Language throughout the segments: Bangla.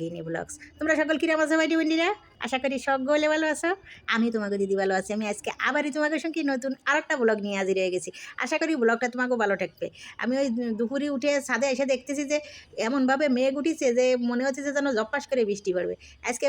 বাগিনী ব্লগস তোমরা সকল কিরাম আছো ভাইটি বন্ডিরা আশা করি সব সকলে ভালো আছো। আমি তোমাকে দিদি ভালো আছি। আমি আজকে আবারই তোমাকে সঙ্গে নতুন আরেকটা ব্লগ নিয়ে হাজির হয়ে গেছি। আশা করি ব্লগটা তোমাকেও ভালো থাকবে আমি ওই দুপুরে উঠে ছাদে এসে দেখতেছি যে এমনভাবে মেঘ উঠিছে যে মনে হচ্ছে যে যেন জপ্পাস করে বৃষ্টি পড়বে। আজকে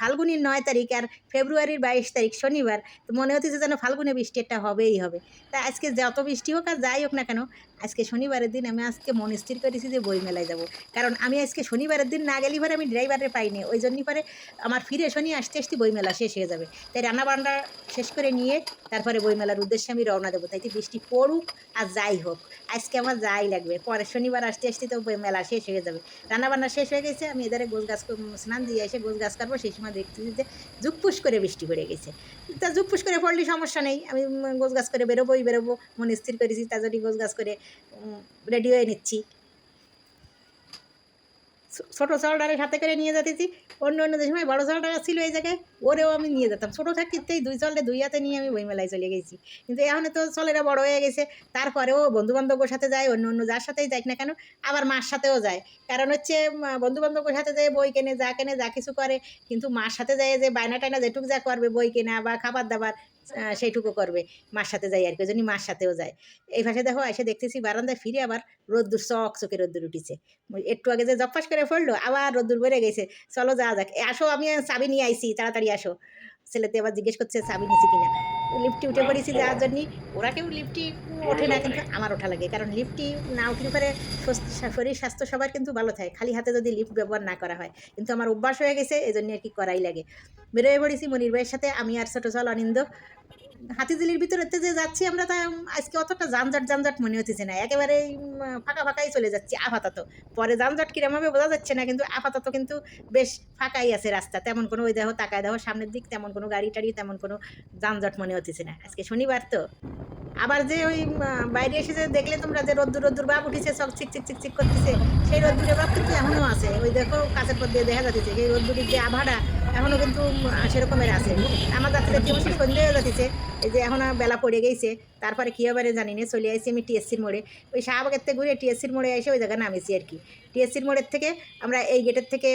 ফাল্গুনির নয় তারিখ আর ফেব্রুয়ারির বাইশ তারিখ শনিবার, তো মনে হচ্ছে যে যেন ফাল্গুনে বৃষ্টি একটা হবেই হবে। তা আজকে যত বৃষ্টি হোক আর যাই হোক না কেন, আজকে শনিবারের দিন আমি আজকে মন স্থির করেছি যে বই মেলায় যাব। কারণ আমি আজকে শনিবারের দিন না গেলে পরে আমি ড্রাইভারে পাইনি। ওই জন্যই পরে আমার ফিরে শনি আসতে আসতে বই মেলা শেষ হয়ে যাবে। তাই রান্না বান্না শেষ করে নিয়ে তারপরে বইমেলার উদ্দেশ্যে আমি রওনা দেবো। তাইতে বৃষ্টি পড়ুক আর যাই হোক, আজকে আমার যাই লাগবে। পরে শনিবার আসতে আসতে তো মেলা শেষ হয়ে যাবে। রান্না বান্না শেষ হয়ে গেছে, আমি এদারে গোছ গাছ স্নান দিয়ে এসে গোছ গাছ কাটবো। সেই সময় দেখতেছি যে জুকপুস করে বৃষ্টি পড়ে গেছে। তা জুকপুস করে পড়লে সমস্যা নেই। আমি গোছ গাছ করে বেরোবোই বেরোবো, মনে স্থির করেছি তা যদি গোছ গাছ করে রেডি হয়ে নিচ্ছি। ছোটো চালটারে সাথে করে নিয়ে যেতেছি। অন্য অন্য যে সময় বড়ো চালটা ছিল এই জায়গায়, ওরেও আমি নিয়ে যেতাম। ছোটো থাকতেই দুই চলটা দুই হাতে নিয়ে আমি বইমেলায় চলে গেছি। কিন্তু এখন তো চলেরা বড় হয়ে গেছে। তারপরেও বন্ধু বান্ধবের সাথে যায়, অন্য অন্য যার সাথেই যাই না কেন, আবার মার সাথেও যায়। কারণ হচ্ছে বন্ধু বান্ধবের সাথে যায় বই কেনে, যা কেনে, যা কিছু করে, কিন্তু মার সাথে যায় যে বায়না টায়না যেটুকু যা করবে, বই কেনা বা খাবার দাবার সেইটুকু করবে। মার সাথে যাই আর কি, ওই মার সাথেও যায়। এই পাশে দেখো, এসে দেখতেছি বারান্দায় ফিরে আবার রোদ্দুর, চক চোখে রোদ্দুর উঠেছে। একটু আগে যে জপাস করে পড়ল, আবার রোদ্দুর বেড়ে গেছে। চলো যা যাক। আসো, আমি চাবি নিয়ে আইছি, তাড়াতাড়ি আসো। ছেলেতে আবার জিজ্ঞেস করছে চাবি নিছি কিনা? লিফটি উঠে পড়েছি যাওয়ার জন্য। ওরা কেউ লিফটি ওঠে না কিন্তু আমার ওঠা লাগে। কারণ লিফটি না উঠলে পরে শরীর স্বাস্থ্য সবার কিন্তু ভালো থাকে। খালি হাতে যদি লিফট ব্যবহার না করা হয়। কিন্তু আমার অভ্যাস হয়ে গেছে এই জন্য আর কি করাই লাগে। বেরোয় পড়েছি মনির ভাইয়ের সাথে। আমি আর ছোটো চল অনিন্দ। হাতিঝিলির ভিতরেতে যে যাচ্ছি আমরা, তা আজকে অতটা যানজট যানজট মনে হতেছে না। একেবারে ফাঁকা ফাঁকাই চলে যাচ্ছি আপাতত পরে যানজট কিরম হবে বোঝা যাচ্ছে না, কিন্তু আপাতত কিন্তু বেশ ফাঁকাই আছে রাস্তা। তেমন কোনো ওই তাকায় সামনের দিক, তেমন কোনো গাড়ি টাড়ি, তেমন কোনো যানজট মনে হতেছে না। আজকে শনিবার তো। আবার যে ওই বাইরে এসে যে দেখলে তোমরা যে রোদ্দুর রোদ্দুর বাপ উঠেছে সব চিক চিক চিক চিক করতেছে, সেই রোদ্দুরের ভাব কিন্তু এখনও আছে। ওই দেখো, কাছের পর দিয়ে দেখা যাচ্ছে সেই রোদ্দুরের যে আভাটা এখনও কিন্তু সেরকমের আছে আমার যাতে দেখতে অবশ্যই সন্ধে হয়ে যাচ্ছে এই যে এখন বেলা পড়ে গেছে, তারপরে কী হবে জানি না, চলে আসি আমি টিএসসির মোড়ে। ওই শাহবাগের থেকে ঘুরে টিএসসির মোড়ে এসে ওই জায়গায় নামেছি আর কি। টিএসসির মোড়ের থেকে আমরা এই গেটের থেকে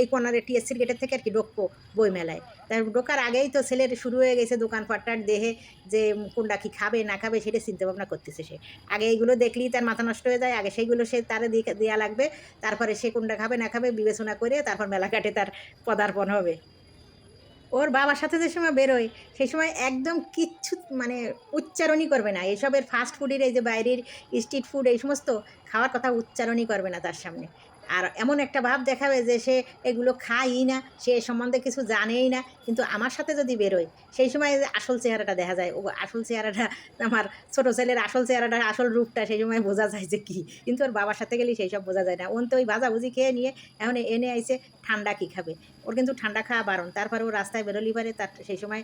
এই কর্নারে টিএসসির গেটের থেকে আর কি ঢুকবো বই মেলায় তার ঢোকার আগেই তো ছেলের শুরু হয়ে গেছে দোকানপাটটার দেহে যে কোনটা কি খাবে, না খাবে সেটা চিন্তা ভাবনা করতেছে সে। আগে এইগুলো দেখলেই তার মাথা নষ্ট হয়ে যায়, আগে সেইগুলো সে তারে দেওয়া লাগবে, তারপরে সে কোনটা খাবে, না খাবে বিবেচনা করে তারপর মেলা কাটে তার পদার্পণ হবে। ওর বাবার সাথে যে সময় বেরোয়, সেই সময় একদম কিচ্ছু মানে উচ্চারণই করবে না। এসবের ফাস্ট ফুডের এই যে বাইরের স্ট্রিট ফুড এই সমস্ত খাওয়ার কথা উচ্চারণই করবে না তার সামনে। আর এমন একটা ভাব দেখাবে যে সে এগুলো খায়ই না, সে সম্বন্ধে কিছু জানেই না। কিন্তু আমার সাথে যদি বেরোয়, সেই সময় আসল চেহারাটা দেখা যায়। ও আসল চেহারাটা, আমার ছোটো ছেলের আসল চেহারাটা, আসল রূপটা সেই সময় বোঝা যায় যে কী। কিন্তু ওর বাবার সাথে গেলেই সেই সব বোঝা যায় না। ওন তো ওই ভাজাভুজি খেয়ে নিয়ে, এখন এনে আইসে ঠান্ডা কী খাবে? ওর কিন্তু ঠান্ডা খাওয়া বারণ। তারপরে ও রাস্তায় বেরোলি পারে, তার সেই সময়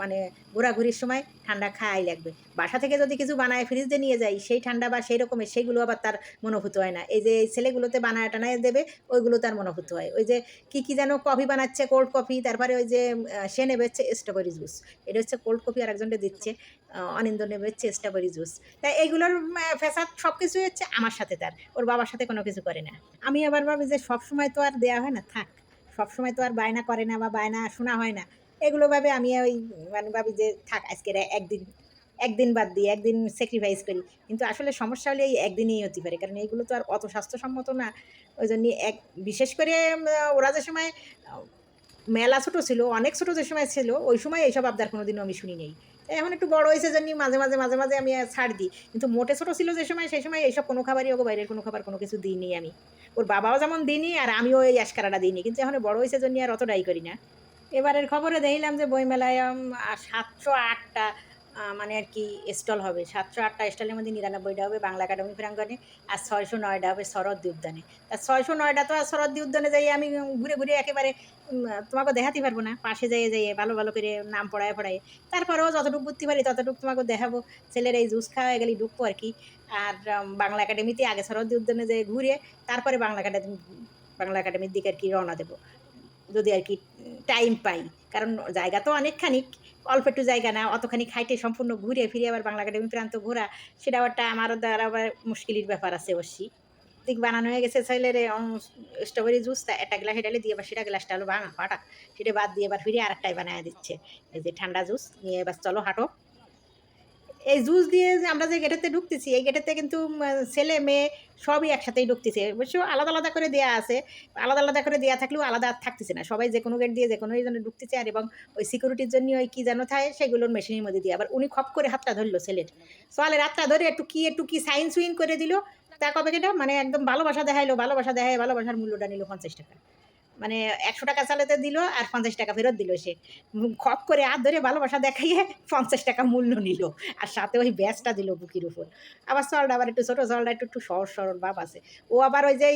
মানে ঘোরাঘুরির সময় ঠান্ডা খাওয়াই লাগবে। বাসা থেকে যদি কিছু বানায় ফ্রিজে নিয়ে যাই, সেই ঠান্ডা বা সেই রকমের সেইগুলো আবার তার মনোভূত হয় না। এই যে এই ছেলেগুলোতে বানায়, টানায় দেবে, ওইগুলো তার মনোভূত হয়। ওই যে কী কী যেন কফি বানাচ্ছে কোল্ড কফি তারপরে ওই যে সে নেবে হচ্ছে স্ট্রবেরি জুস এটা হচ্ছে কোল্ড কফি আর একজনটা দিচ্ছে অনিন্দ নেবে হচ্ছে স্ট্রবেরি জুস তাই এইগুলোর ফেসাদ সব কিছুই হচ্ছে আমার সাথে তার। ওর বাবার সাথে কোনো কিছু করে না। আমি আবার ভাবি যে সব সময় তো আর দেওয়া হয় না, থাক। সবসময় তো আর বায়না করে না বা বায়না শোনা হয় না। এগুলো ভাবে আমি ওই মানে ভাবি যে থাক আজকের একদিন একদিন বাদ দিই, একদিন স্যাক্রিফাইস করি। কিন্তু আসলে সমস্যা হলে এই একদিনেই হতে পারে। কারণ এইগুলো তো আর অত স্বাস্থ্যসম্মত না। ওই জন্য এক, বিশেষ করে ওরা যে সময়, মেলা ছোটো ছিল, অনেক ছোটো যে সময় ছিল, ওই সময় এইসব আবদার কোনো দিনও আমি শুনি নেই। এখন একটু বড় হয়েছে জন্য মাঝে মাঝে মাঝে মাঝে আমি ছাড় দিই। কিন্তু মোটে ছোটো ছিল যে সময়, সেই সময় এইসব কোনো খাবারই ওকে বাইরের কোনো খাবার কোনো কিছু দিইনি আমি। ওর বাবাও যেমন দিইনি আর আমিও এই আশকারাটা দিইনি। কিন্তু এখন বড় হয়েছে জন্য আর অতটাই করি না। এবারের খবরে দেখলাম যে বইমেলায় সাতশো আটটা মানে আর কি স্টল হবে। সাতশো আটটা স্টলের মধ্যে নিরানব্বইটা হবে, বাংলা একাডেমি প্রাঙ্গণে, আর ছয়শো নয়টা হবে শরদ্দি উদ্যানে। তা ছয়শো নয়টা তো আর শরদ্দি উদ্যানে যাই আমি ঘুরে ঘুরে একেবারে তোমাকে দেখাতে পারব না। পাশে যাইয়ে যাইয়ে ভালো ভালো করে নাম পড়ায় পড়ায়। তারপরেও যতটুকু বুঝতে পারি ততটুকু তোমাকে দেখাবো। ছেলের এই জুস খাওয়া গেলে ঢুকবো আর কি। আর বাংলা একাডেমিতে আগে শরদ্দি উদ্যানে যেয়ে ঘুরে, তারপরে বাংলা একাডেমি, বাংলা একাডেমির দিকে আর কি রওনা দেবো। যদি আর কি টাইম পাই। কারণ জায়গা তো অনেকখানি অল্প একটু জায়গা না, অতখানি খাইটে সম্পূর্ণ ঘুরে ফিরে আবার বাংলা একাডেমি প্রান্ত ঘোরা সেটাও একটা আমারও দ্বারা আবার মুশকিলের ব্যাপার আছে অবশ্যই। দিক বানানো হয়ে গেছে ছেলের স্ট্রবেরি জুসটা একটা গ্লাসে ডালে দিয়ে সেটা গ্লাসটা হলো ভাঙা ফাটা সেটা বাদ দিয়ে এবার ফিরে আরেকটাই বানায় দিচ্ছে। এই যে ঠান্ডা জুস নিয়ে এবার চলো হাঁটো। এই জুস দিয়ে আমরা যে গেটেতে ঢুকতেছি, এই গেটেতে কিন্তু ছেলে, মেয়ে সবই একসাথেই ঢুকতেছে। অবশ্য আলাদা আলাদা করে দেওয়া আছে। আলাদা আলাদা করে দেওয়া থাকলেও আলাদা আর থাকতেছে না। সবাই যে কোনো গেট দিয়ে যে কোনো জন্য ঢুকতেছে আর এবং ওই সিকিউরিটির জন্য ওই কী যেন থাকে, সেগুলোর মেশিনের মধ্যে দিয়ে। আবার উনি খপ করে হাতটা ধরলো ছেলের। সোয়ালে হাতটা ধরে একটু কি একটু কি সাইন সুইন করে দিল। তা কবে কেটা মানে একদম ভালোবাসা দেখাইলো, ভালোবাসা দেখায় ভালোবাসার মূল্যটা নিল পঞ্চাশ টাকা। মানে একশো টাকা চালাতে দিল আর পঞ্চাশ টাকা ফেরত দিল সে। খপ করে হাত ধরে ভালোবাসা দেখাইয়ে পঞ্চাশ টাকা মূল্য নিল আর সাথে ওই ব্যাসটা দিল বুকির উপর। আবার চলটা আবার একটু ছোটো, চলটা একটু একটু সহজ সরল ভাব আছে। ও আবার ওই যে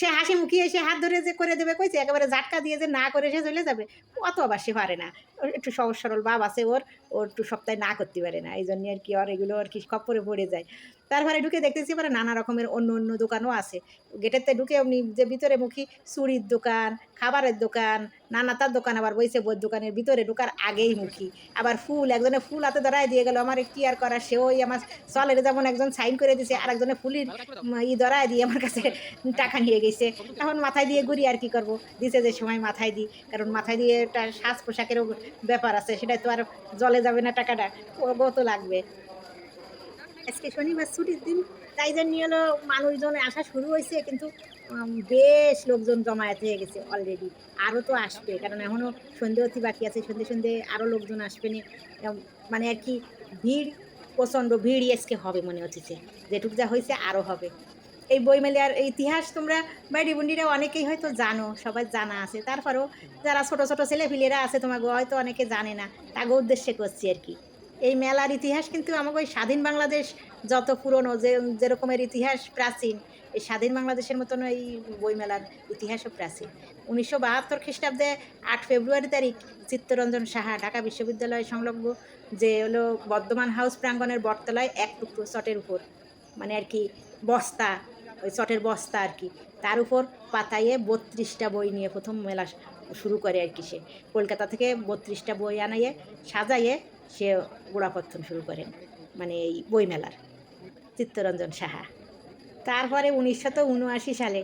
সে হাসি মুখি এসে হাত ধরে যে করে দেবে, কইছে একেবারে ঝাটকা দিয়ে যে না করে সে চলে যাবে, অত আবার সে পারে না। একটু সহজ সরল ভাব আছে ওর ওর একটু সপ্তাহে না করতে পারে না। এই জন্য আর কি ওর এগুলো আর কি খপ্পরে পড়ে যায়। তারপরে ঢুকে দেখতেছি মানে নানা রকমের অন্য অন্য দোকানও আছে। গেটেতে ঢুকে এমনি যে ভিতরে মুখী চুরির দোকান খাবারের দোকান নানা তার দোকান আবার বইছে বই দোকানের ভিতরে ঢোকার আগেই মুখী। আবার ফুল একজনে ফুল হাতে ধরাই দিয়ে গেল আমার কি আর করা সেও ওই আমার চলের যেমন একজন সাইন করে দিছে আর একজনে ফুলির ই ধরাই দিয়ে আমার কাছে টাকা নিয়ে গেছে। এখন মাথায় দিয়ে ঘুরি আর কি করব? দিছে যে সময় মাথায় দিই কারণ মাথায় দিয়ে একটা সাজ পোশাকেরও ব্যাপার আছে সেটা তো আর জলে যাবে না টাকাটা। ওগো তো লাগবে। আজকে শনিবার ছুটির দিন, তাই জন্য হলো মানুষজন আসা শুরু হয়েছে, কিন্তু বেশ লোকজন জমায়েত হয়ে গেছে অলরেডি আরও তো আসবে, কারণ এখনও সন্ধে অতি বাকি আছে, সন্ধে সন্ধে আরও লোকজন আসবে না। মানে আর কি ভিড়, প্রচণ্ড ভিড়ই আজকে হবে মনে হচ্ছে, যেটুক যা হয়েছে আরও হবে। এই বই বইমেলার ইতিহাস তোমরা বাইরি বুন্ডিরা অনেকেই হয়তো জানো, সবাই জানা আছে। তারপরেও যারা ছোট ছোট ছেলেপিলেরা আছে তোমাকে হয়তো অনেকে জানে না তাকে উদ্দেশ্যে করছি আর কি। এই মেলার ইতিহাস কিন্তু আমাকে ওই স্বাধীন বাংলাদেশ যত পুরনো যে, যেরকমের ইতিহাস প্রাচীন, এই স্বাধীন বাংলাদেশের মতন এই বইমেলার ইতিহাসও প্রাচীন। উনিশশো বাহাত্তর খ্রিস্টাব্দে আট ফেব্রুয়ারি তারিখ চিত্তরঞ্জন সাহা ঢাকা বিশ্ববিদ্যালয় সংলগ্ন যে হলো বর্ধমান হাউস প্রাঙ্গণের বটতলায় এক টুকরো চটের উপর মানে আর কি বস্তা, ওই চটের বস্তা আর কি, তার উপর পাতায়ে বত্রিশটা বই নিয়ে প্রথম মেলা শুরু করে আর কি সে। কলকাতা থেকে বত্রিশটা বই আনাইয়ে সাজাইয়ে সে গোড়াপত্তন শুরু করেন মানে এই বইমেলার, চিত্তরঞ্জন সাহা। তারপরে উনিশশো উনআশি সালে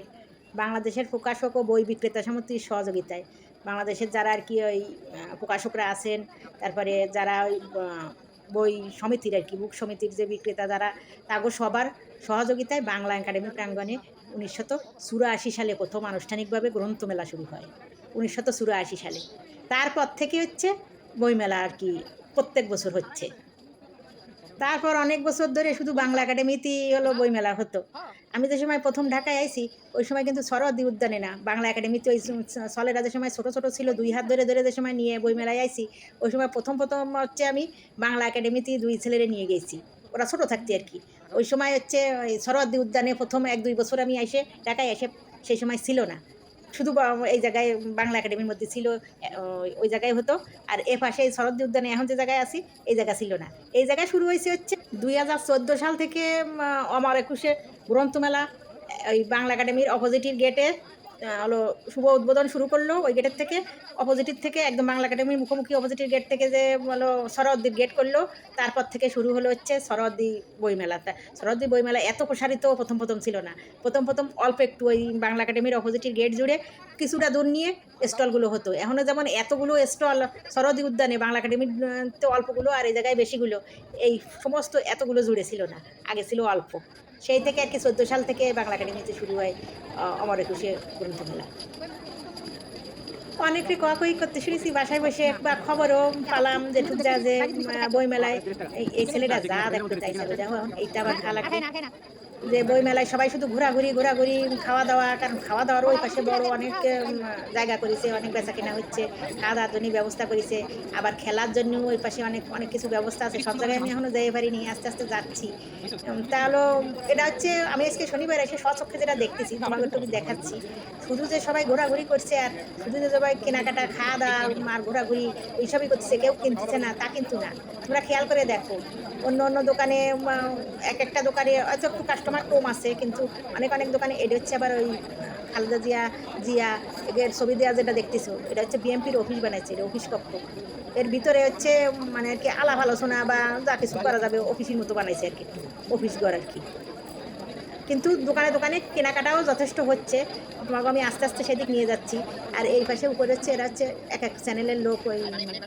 বাংলাদেশের প্রকাশক ও বই বিক্রেতা সমিতির সহযোগিতায় বাংলাদেশের যারা আর কি ওই প্রকাশকরা আছেন, তারপরে যারা ওই বই সমিতির আর কি, বুক সমিতির যে বিক্রেতা যারা, তাগো সবার সহযোগিতায় বাংলা একাডেমি প্রাঙ্গণে উনিশশো চুরাশি সালে প্রথম আনুষ্ঠানিকভাবে গ্রন্থমেলা শুরু হয়, উনিশশো চুরাশি সালে। তারপর থেকে হচ্ছে বইমেলা আর কি প্রত্যেক বছর হচ্ছে। তারপর অনেক বছর ধরে শুধু বাংলা একাডেমিতেই হলো বইমেলা হতো। আমি যে সময় প্রথম ঢাকায় আইছি, ওই সময় কিন্তু সরদি উদ্যানে না, বাংলা একাডেমিতে ওই সলেরা যে সময় ছোটো ছোটো ছিল, দুই হাত ধরে ধরে যে সময় নিয়ে বইমেলায় আইছি, ওই সময় প্রথম প্রথম হচ্ছে আমি বাংলা একাডেমিতে দুই ছেলেরে নিয়ে গেছি। ওরা ছোটো থাকতে আর কি। ওই সময় হচ্ছে ওই সরদি উদ্যানে প্রথম এক, দুই বছর আমি এসে ঢাকায় এসে সেই সময় ছিল না। শুধু এই জায়গায় বাংলা একাডেমির মধ্যে ছিল ওই- জায়গায় হতো। আর এ পাশে এই উদ্যানে এখন যে জায়গায় আছি, এই জায়গা ছিল না। এই জায়গায় শুরু হয়েছে হচ্ছে দুই হাজার চোদ্দ সাল থেকে অমর একুশে গ্রন্থমেলা ওই বাংলা একাডেমির অপোজিটের গেটে হলো শুভ উদ্বোধন শুরু করল ওই গেটের থেকে। অপোজিটের থেকে, একদম বাংলা একাডেমির মুখোমুখি অপোজিটের গেট থেকে যে হলো শরদ্দির গেট করল। তারপর থেকে শুরু হলো হচ্ছে শরদ্দি বইমেলা তা শরদ্দি বইমেলা এত প্রসারিত প্রথম প্রথম ছিল না। প্রথম প্রথম অল্প একটু ওই বাংলা একাডেমির অপোজিটের গেট জুড়ে কিছুটা দূর নিয়ে স্টলগুলো হতো। এখনও যেমন এতগুলো স্টল শরদি উদ্যানে বাংলা একাডেমির তো অল্পগুলো আর এই জায়গায় বেশিগুলো, এই সমস্ত এতগুলো জুড়ে ছিল না। আগে ছিল অল্প। সেই থেকে আর কি চোদ্দ সাল থেকে বাংলা একাডেমিতে শুরু হয় আহ, অমর একুশে গ্রন্থমেলা। অনেকে কই করতে শুনেছি বাসায় বসে বা খবরও পালাম যে ঠুকরা যা বইমেলায়। এই- ছেলেটা যা দেখতে চাইছে দেখো এইটা আবার খালা যে বইমেলায় সবাই শুধু ঘোরাঘুরি ঘোরাঘুরি খাওয়া দাওয়া কারণ খাওয়া দাওয়ার ওই পাশে বড় অনেক জায়গা করেছে, অনেক বেচা কেনা হচ্ছে খাওয়া দাওয়ার জন্য ব্যবস্থা করেছে, আবার খেলার জন্য ওই পাশে অনেক অনেক কিছু ব্যবস্থা আছে, সব জায়গায় আমি এখনও যেতে পারিনি, আস্তে আস্তে যাচ্ছি। তাহলে এটা হচ্ছে, আমি আজকে শনিবার এসে স্বচক্ষে যেটা দেখতেছি, তোমাকে একটু দেখাচ্ছি। শুধু যে সবাই ঘোরাঘুরি করছে আর শুধু যে সবাই কেনাকাটা খাওয়া দাওয়া আর ঘোরাঘুরি, এইসবই করছে, কেউ কিনতেছে না, তা কিন্তু না। তোমরা খেয়াল করে দেখো, অন্য অন্য দোকানে এক একটা দোকানে হয়তো একটু কাস্টমার কম আছে, কিন্তু অনেক অনেক দোকানে এটা হচ্ছে আবার ওই খালেদা জিয়া জিয়া এর ছবি দেওয়া যেটা দেখতেছো, এটা হচ্ছে বিএমপির অফিস বানাইছে, এটা অফিস কক্ষ। এর ভিতরে হচ্ছে মানে আর কি আলাপ আলোচনা বা যা কিছু করা যাবে অফিসের মতো বানাইছে আর কি অফিস ঘর আর কি। কিন্তু দোকানে দোকানে কেনাকাটাও যথেষ্ট হচ্ছে। তোমাকে আমি আস্তে আস্তে সেদিক নিয়ে যাচ্ছি। আর এই পাশে উপরে হচ্ছে এরা হচ্ছে এক এক চ্যানেলের লোক ওই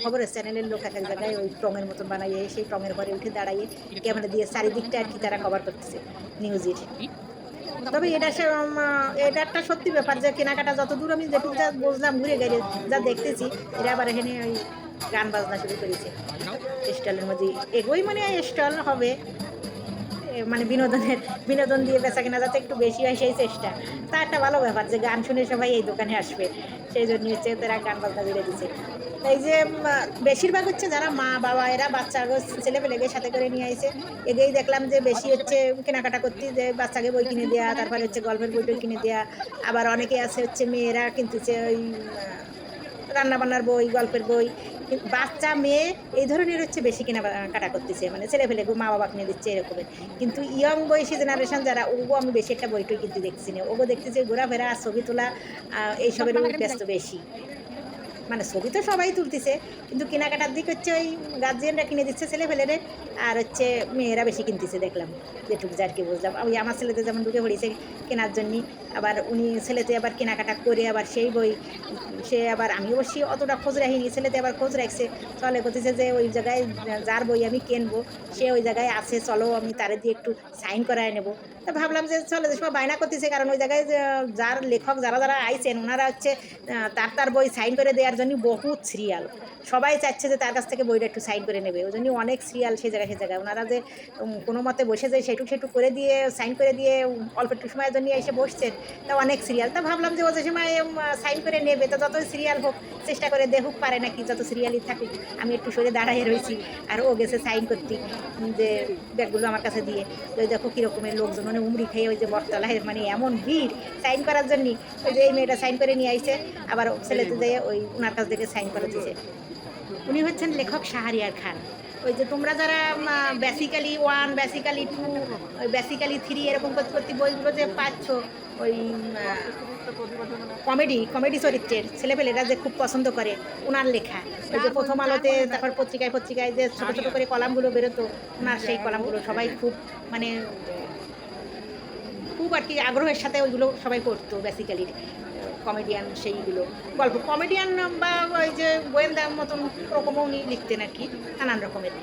খবরের চ্যানেলের লোক এক এক জায়গায় ওই টঙের মতন বানাইয়ে, সেই টঙের ঘরে উঠে দাঁড়াইয়ে ক্যামেরা দিয়ে চারিদিকটা আর কি তারা কভার করতেছে নিউজের তবে এটা এটা একটা সত্যি ব্যাপার যে কেনাকাটা যত দূর আমি যেটুকু যা বুঝলাম, ঘুরে গেলে যা দেখতেছি, এরা আবার এখানে ওই গান বাজনা শুরু করেছে। স্টলের মধ্যে এগোই মানে স্টল হবে। মানে বিনোদনের, বিনোদন দিয়ে বেচা কেনা যাতে একটু বেশি হয় সেই চেষ্টা। তা একটা ভালো ব্যাপার যে গান শুনে সবাই এই দোকানে আসবে। সেই জন্য হচ্ছে তারা গান বাজনা জুড়ে দিচ্ছে এই যে বেশিরভাগ হচ্ছে যারা মা, বাবা, এরা বাচ্চা ছেলে পেলেকে সাথে করে নিয়ে আইছে। এগেই দেখলাম যে বেশি হচ্ছে কেনাকাটা করতে যে বাচ্চাকে বই কিনে দেওয়া তারপরে হচ্ছে গল্পের বই কিনে দেওয়া আবার অনেকে আছে হচ্ছে মেয়েরা কিন্তু কিনতেছে ওই রান্নাবান্নার বই, গল্পের বই। বাচ্চা মেয়ে এই ধরনের হচ্ছে বেশি কেনাকাটা করতেছে। মানে ছেলে ফেলে মা বাবা কিনে দিচ্ছে এরকমের কিন্তু ইয়ং বয়সী জেনারেশন যারা ওগো আমি বেশি একটা বই টই কিন্তু দেখছি না। ওগো দেখতেছি ঘোরাফেরা ছবি তোলা এইসবের ব্যস্ত বেশি। মানে ছবি তো সবাই তুলতেছে কিন্তু কেনাকাটার দিক হচ্ছে ওই গার্জিয়ানরা কিনে দিচ্ছে ছেলে ফেলেরে আর হচ্ছে মেয়েরা বেশি কিনতেছে দেখলাম। যেটুকু যার কি বুঝলাম। ওই আমার ছেলেদের যেমন ঢুকে পড়েছে কেনার জন্যে আবার উনি ছেলেতে আবার কেনাকাটা করে আবার সেই বই, সে আবার আমি অবশ্যই অতটা খোঁজ রাখিনি, ছেলেতে আবার খোঁজ রাখছে। চলে করতেছে যে ওই জায়গায় যার বই আমি কিনবো, সে ওই জায়গায় আছে, চলো আমি তারে দিয়ে একটু সাইন করায় নেব। তা ভাবলাম যে চলো যে সময় বায়না করতেছে, কারণ ওই জায়গায় যার লেখক যারা যারা আইছেন, ওনারা হচ্ছে তার তার বই সাইন করে দেওয়ার জন্য বহুত সিরিয়াল সবাই চাচ্ছে যে তার কাছ থেকে বইটা একটু সাইন করে নেবে। ওই জন্য অনেক সিরিয়াল সে জায়গায় সে জায়গায়। ওনারা যে কোনো মতে বসে যায় সেটুক সেটুক করে দিয়ে সাইন করে দিয়ে অল্প একটু সময়ের জন্য এসে বসছেন। তা অনেক সিরিয়াল তা ভাবলাম যে সময় সাইন করে নেবে, তো যত সিরিয়াল হোক, চেষ্টা করে দেখুক, পারে নাকি, যত সিরিয়ালই থাকুক, আমি একটু সরে দাঁড়াইয়ে রয়েছি, আর ও গেছে সাইন করতে যে ব্যাগগুলো আমার কাছে দিয়ে ওই দেখো কীরকমের লোকজন মানে উমরি খেয়ে ওই যে বটতলায় মানে এমন ভিড় সাইন করার জন্য। ওই যে এই মেয়েটা সাইন করে নিয়ে আইছে, আবার ছেলেতে যেয়ে ওই ওনার কাছ থেকে সাইন করে দিয়েছে উনি হচ্ছেন লেখক শাহরিয়ার খান। ওই যে তোমরা যারা বেসিক্যালি ওয়ান বেসিক্যালি টু ওই বেসিক্যালি থ্রি এরকম করতে করতে বইগুলো যে পাচ্ছ, ওই কমেডি কমেডি চরিত্রের ছেলেপেলেরা যে খুব পছন্দ করে ওনার লেখা। ওই যে প্রথম আলোতে তারপর পত্রিকায় পত্রিকায় যে ছোটো ছোটো করে কলামগুলো বেরোতো ওনার সেই কলামগুলো সবাই খুব মানে খুব আর কি আগ্রহের সাথে ওইগুলো সবাই করতো বেসিক্যালি কমেডিয়ান সেইগুলো। গল্প। কমেডিয়ান বা ওই যে গোয়েন্দার মতন ওরকমও উনি লিখতেন আর কি, নানান রকমের।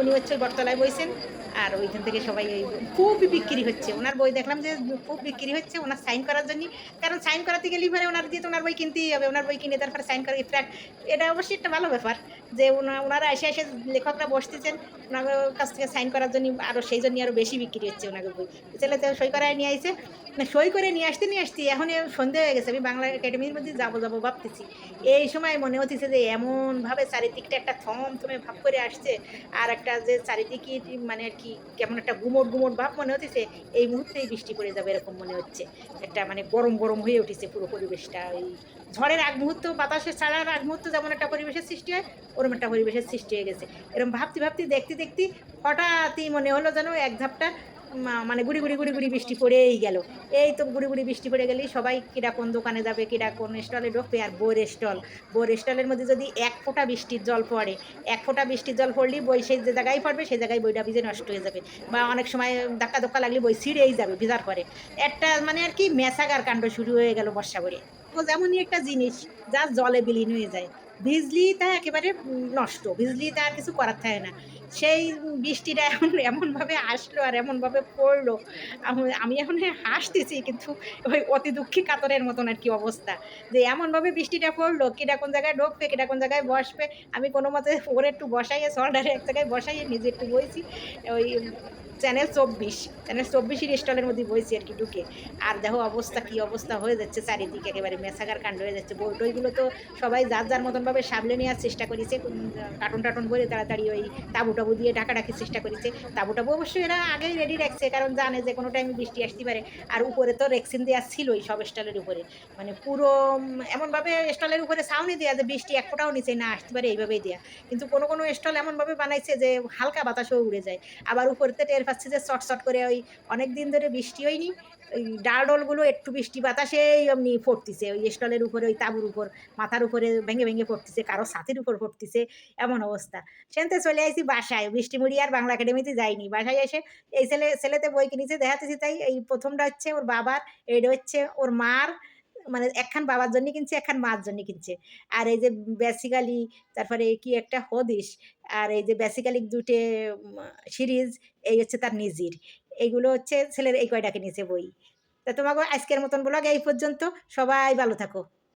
উনি হচ্ছে বটতলায় বইছেন। আর ওইখান থেকে সবাই ওই খুব বিক্রি হচ্ছে। ওনার বই দেখলাম যে খুব বিক্রি হচ্ছে, ওনার সাইন করার জন্য। কারণ সাইন করাতে গেলেই পরে ওনার দিয়ে তো ওনার বই কিনতেই হবে, ওনার বই কিনে তারপরে সাইন করে। ইফ্যাক্ট এটা অবশ্যই একটা ভালো ব্যাপার যে ওনা- ওনারা এসে এসে লেখকরা বসতেছেন, ওনার কাছ থেকে সাইন করার জন্য আরও সেই জন্য আরও বেশি বিক্রি হচ্ছে ওনাকে বই। ছেলেতে সই করায় নিয়ে আসছে না, সই করে নিয়ে আসতে নিয়ে আসতে এখন সন্ধে হয়ে গেছে। আমি বাংলা একাডেমির মধ্যে যাব যাব ভাবতেছি। এই সময় মনে হচ্ছে যে এমনভাবে চারিদিকটা একটা থম থমে ভাব করে আসছে। আর একটা যে চারিদিকে মানে আর কি কেমন একটা গুমট গুমট ভাব মনে হচ্ছে এই মুহূর্তেই বৃষ্টি পড়ে যাবে এরকম মনে হচ্ছে। একটা মানে গরম গরম হয়ে উঠেছে পুরো পরিবেশটা। ওই ঝড়ের আগ মুহূর্ত, বাতাসের ছাড়ার আগ মুহূর্ত যেমন একটা পরিবেশের সৃষ্টি হয়, ওরম একটা পরিবেশের সৃষ্টি হয়ে গেছে। এরকম ভাবতে ভাবতে দেখতে দেখতে হঠাৎই মনে হলো যেন এক ঝাপটা মা- মানে গুড়ি গুড়ি গুড়ি গুড়ি বৃষ্টি পড়েই গেল। এই তো গুড়ি গুড়ি বৃষ্টি পড়ে গেলেই সবাই কিরা কোন দোকানে যাবে, কিরা কোন স্টলে ঢুকবে আর বোর স্টল। বোর স্টলের মধ্যে যদি এক ফোঁটা বৃষ্টির জল পড়ে, এক ফোঁটা বৃষ্টির জল পড়লেই বই সেই যে জায়গায় পড়বে, সেই জায়গায় বইটা ভিজে নষ্ট হয়ে যাবে বা অনেক সময় ধাক্কা ধক্কা লাগলে বই ছিঁড়েই যাবে, ভিজার পরে। একটা মানে আর কি মেসাগার কাণ্ড শুরু হয়ে গেল বর্ষা করে যেমনই একটা জিনিস যা জলে বিলীন হয়ে যায়। ভিজলি তা একেবারে নষ্ট। ভিজলি তা আর কিছু করার থাকে না। সেই বৃষ্টিটা এমন এমনভাবে আসলো আর এমনভাবে পড়ল। আমি- আমি এখন হাসতেছি, কিন্তু ওই অতি দুঃখী কাতরের মতন আর কি অবস্থা। যে এমনভাবে বৃষ্টিটা পড়ল কিটা কোন জায়গায় ঢুকবে কিটা কোন জায়গায় বসবে। আমি কোনো মতে ওরে একটু বসাইয়ে সল্ডারে এক জায়গায় বসাইয়ে নিজে একটু বইছি। ওই চ্যানেল চব্বিশ। চ্যানেল চব্বিশের স্টলের মধ্যে বইছি আর কি ঢুকে। আর দেখো অবস্থা, কি অবস্থা হয়ে যাচ্ছে চারিদিকে, একেবারে মেসাগার কাণ্ড হয়ে যাচ্ছে। বই টইগুলো তো সবাই যার যার মতনভাবে সামলে নেওয়ার চেষ্টা করেছে কার্টুন টাটুন করে তাড়াতাড়ি ওই তাবু টাবু দিয়ে ঢাকা ঢাকির চেষ্টা করেছে। তাবু টাবু অবশ্যই এরা আগেই রেডি রাখছে, কারণ জানে যে কোনো টাইমে বৃষ্টি আসতে পারে। আর উপরে তো রেক্সিন দেওয়া ছিলই সব স্টলের উপরে। মানে পুরো এমনভাবে স্টলের উপরে ছাউনি দেওয়া যে বৃষ্টি এক ফোটাও নিচে না আসতে পারে, এইভাবেই দেওয়া কিন্তু কোনো কোনো স্টল এমনভাবে বানাইছে যে হালকা বাতাসও উড়ে যায়। আবার উপরেতে টের পাচ্ছি যে চট চট করে ওই অনেক দিন ধরে বৃষ্টি হয়নি। ওই ডাল ডলগুলো একটু বৃষ্টি বাতাসে এমনি পড়তিছে, ওই স্টলের উপরে, ওই তাঁবুর উপর, মাথার উপরে ভেঙে ভেঙে পড়তিছে, কারও ছাতির উপর পড়তিছে, এমন অবস্থা। সেনতে চলে আসি বাসায় বৃষ্টি মুড়ি আর বাংলা একাডেমিতে যাইনি। বাসায় এসে এই ছেলে, ছেলেতে বই কিনেছে, দেখাতেছি তাই এই প্রথমটা হচ্ছে ওর বাবার, এইটা হচ্ছে ওর মার মানে একখান বাবার জন্য কিনছে, একখান মার জন্য কিনছে। আর এই যে বেসিক্যালি তারপরে কি একটা হদিস আর এই যে বেসিক্যালি দুটে সিরিজ, এই হচ্ছে তার নিজের। এইগুলো হচ্ছে ছেলের এই কয়টাকে নিয়েছে বই। তা তোমাকে আজকের মতন ব্লগ এই পর্যন্ত। সবাই ভালো থাকো।